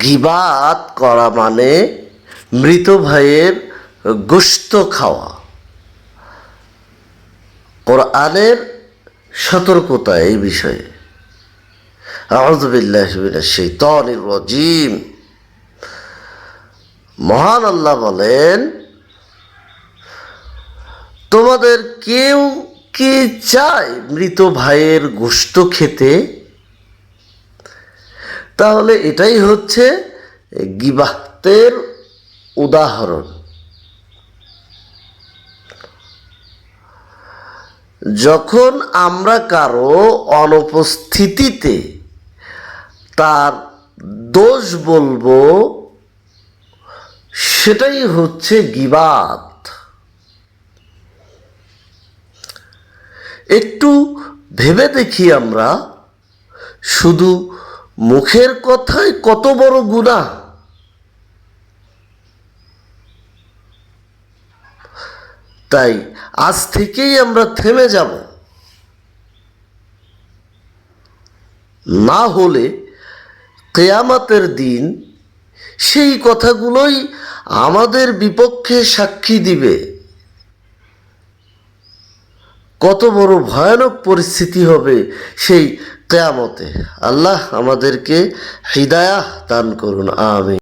গিবাত করা মানে মৃত ভাইয়ের গোস্ত খাওয়া। কোরআনের সতর্কতা এই বিষয়ে। রাজিম। মহান আল্লাহ বলেন, তোমাদের কেউ কি চায় মৃত ভাইয়ের গোস্ত খেতে? তাহলে এটাই হচ্ছে গিবাতের উদাহরণ। যখন আমরা কারও অনুপস্থিতিতে তার দোষ বলব, সেটাই হচ্ছে গিবাত। একটু ভেবে দেখি আমরা, শুধু মুখের কথায় কত বড় গুণা তাই আজ থেকেই আমরা থেমে যাব। না হলে কেয়ামাতের দিন সেই কথাগুলোই আমাদের বিপক্ষে সাক্ষী দিবে। কত বড় ভয়ানক পরিস্থিতি হবে সেই কেয়ামতে। আল্লাহ আমাদেরকে হৃদায়াহ দান করুন আমি